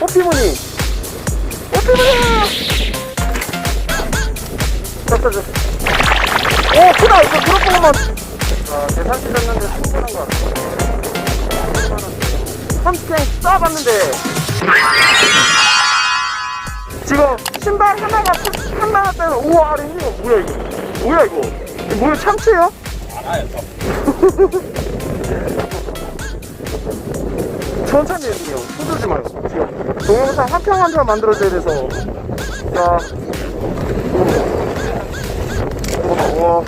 호피무늬. 호피무늬! 잡자 잡오 크다. 이거 드롭보고만. 자 계산기 졌는데 충분한 것 같아. 30개 쌓아봤는데. 지금 신발 하나가 한나가 때는 우와 렌즈 뭐야 이거? 뭐야 이거? 이거 뭐야 참치예요? 천천히 해주세요. 후들지 말고 귀여워. 동영상 한 편 한 편 만들어줘야 돼서. 자. 어. 와.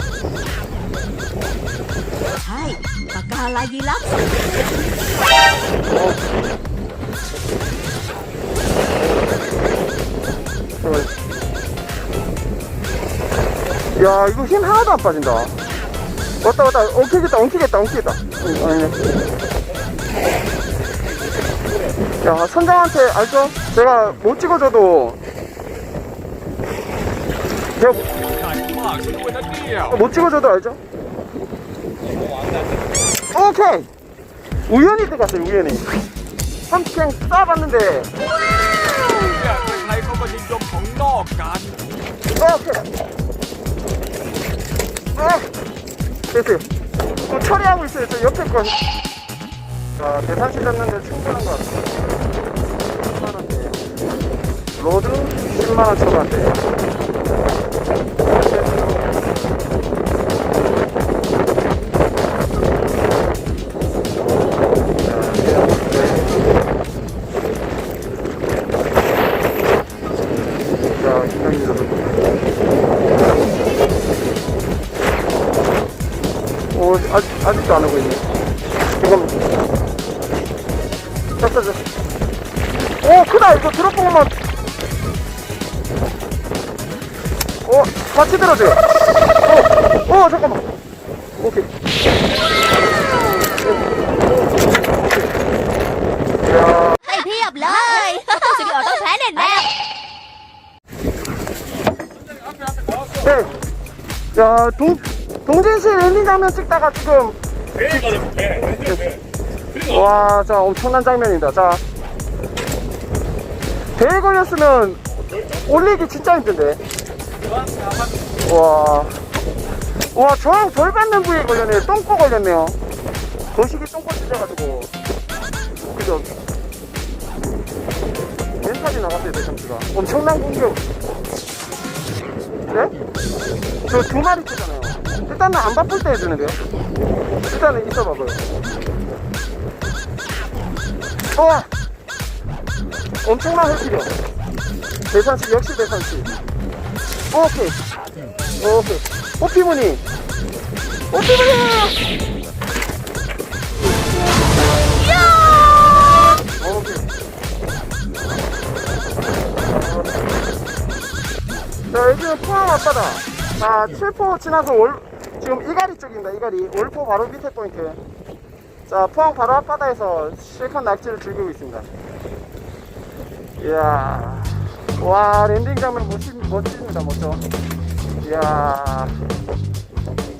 야, 이거 힘 하나도 안 빠진다. 왔다, 왔다. 엉키겠다, 엉키겠다, 엉키겠다. 아니네. 야 선장한테 아, 알죠? 제가 못 찍어줘도. 제가 못 찍어줘도 알죠? 오케이! 우연히 들어갔어요 우연히. 삼층 쏴봤는데. 오케이. 됐어요. 처리하고 있어요 저 옆에 건 자, 대산시 잡는데 충분한 것 같아요. 10만원대요 로드 10만원 초과대요 자, 기장님도 오, 아직, 아직도 안 오고 있네. 이건, 됐어, 됐어. 오, 크다. 이거 드롭보고만. 오, 같이 들어줘요. 오, 오, 잠깐만. 오케이. 이야, ให้เพียบเลยสุดยอดต้องแพ้แน่แน่ 네. 야, 동, 동진시 랜딩 장면 찍다가 지금. 와, 자, 엄청난 장면입니다. 자. 대회 걸렸으면 올리기 진짜 힘든데. 와. 와, 저항 덜 받는 부위에 걸렸네요. 똥꼬 걸렸네요. 거시기 똥꼬 찢어가지고. 그죠? 멘탈이 나갔어요, 대참치가. 엄청난 공격. 네? 저 두 마리 뜨잖아요. 일단은 안 바쁠 때 해주는데요. 일단은 있어봐봐요. 와! 엄청난 헬필이요. 대산식, 역시 대산식. 오케이. 오케이. 호피무늬. 호피무늬! 오케이. 자, 여기는 포항 앞바다. 자, 7포 지나서 월, 지금 이가리 쪽입니다, 이가리. 월포 바로 밑에 포인트. 자, 포항 바로 앞바다에서 실컷 낙지를 즐기고 있습니다. 이야. 와, 랜딩 장면 멋지, 멋집니다, 멋져. 이야.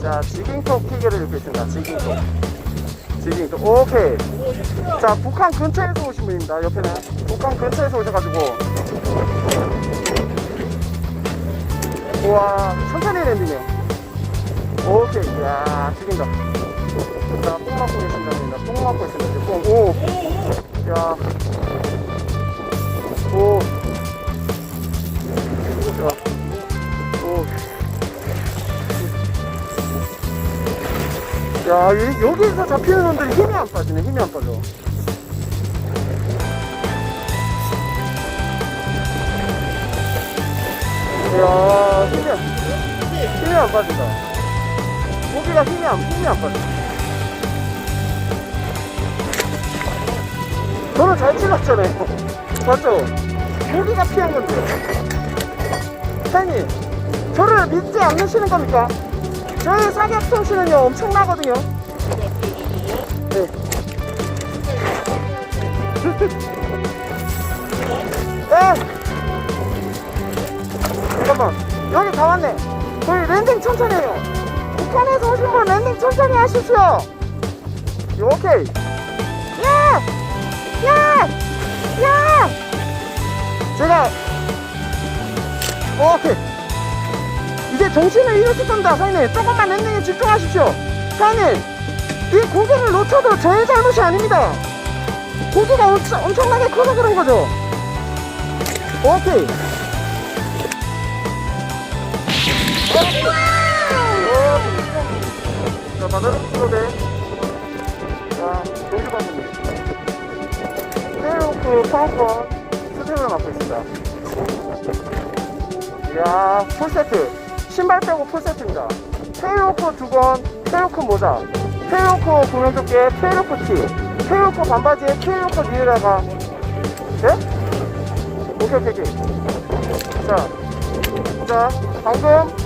자, 지깅톡 피겨를 입고 있습니다, 지깅톡. 지깅톡. 오케이. 자, 북한 근처에서 오신 분입니다, 옆에는. 북한 근처에서 오셔가지고. 우와 천천히 랜딩이요 오케이 야 죽인다 자뽕 맞고 계신답니다 뽕 맞고 있습니다 뽕 오. 야. 오. 야. 오. 야, 이- 여기서 잡히는 놈들이 힘이 안 빠지네, 힘이 안 빠져. 이야, 힘이 안, 힘이 안 빠진다. 고기가 힘이 안, 힘이 안. 저 잘 찔렀잖아요. 맞죠? 고기가 피한 건데. 사장님, 저를 믿지 않으시는 겁니까? 저희 사격 솜씨는요, 엄청나거든요. 네. 네. 잠깐만 여기 다 왔네 저희 랜딩 천천히 해요 북한에서 오신 분 랜딩 천천히 하십시오 오케이 야! 야! 제가 오케이 이제 정신을 잃었을 겁니다 사장님 조금만 랜딩에 집중하십시오 사장님 이 고기를 놓쳐도 제 잘못이 아닙니다 고기가 엄청, 엄청나게 커서 그런 거죠 오케이 자, 바다 들어오네. 테일로크 파워권 스텝을 맡고 있습니다. 이야, 풀세트. 신발 빼고 풀세트입니다. 테일로크 두 번, 테일로크 모자, 테일로크 구명 조끼에 테일로크 티, 테일로크 반바지에 테일로크 니에다가, 예? 오케이, 오케이. 자, 자, 방금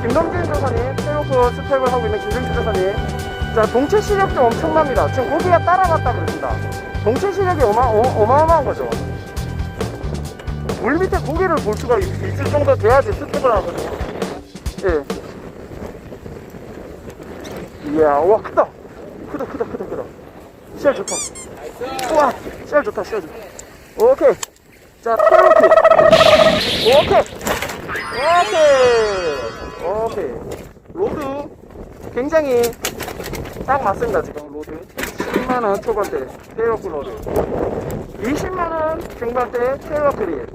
김동진 조사님, 테일로크 스텝을 하고 있는 김동진 조사님. 자, 동체 시력 도 엄청납니다. 지금 고기가 따라갔다 그럽니다. 동체 시력이 어마, 어, 어마어마한 거죠. 물 밑에 고기를 볼 수가 있, 있을 정도 돼야지 스텝을 하거든요. 예. 이야, 와, 크다. 크다, 크다, 크다, 크다. 시야 좋다. 우와, 시야 좋다, 시야 좋다. 오케이. 자, 테로키. 오케이. 오케이. 오케이. 로드 굉장히 딱 맞습니다, 지금 로드. 10만원 초반대 테일러크 로드. 20만원 중반대 테일러 크리.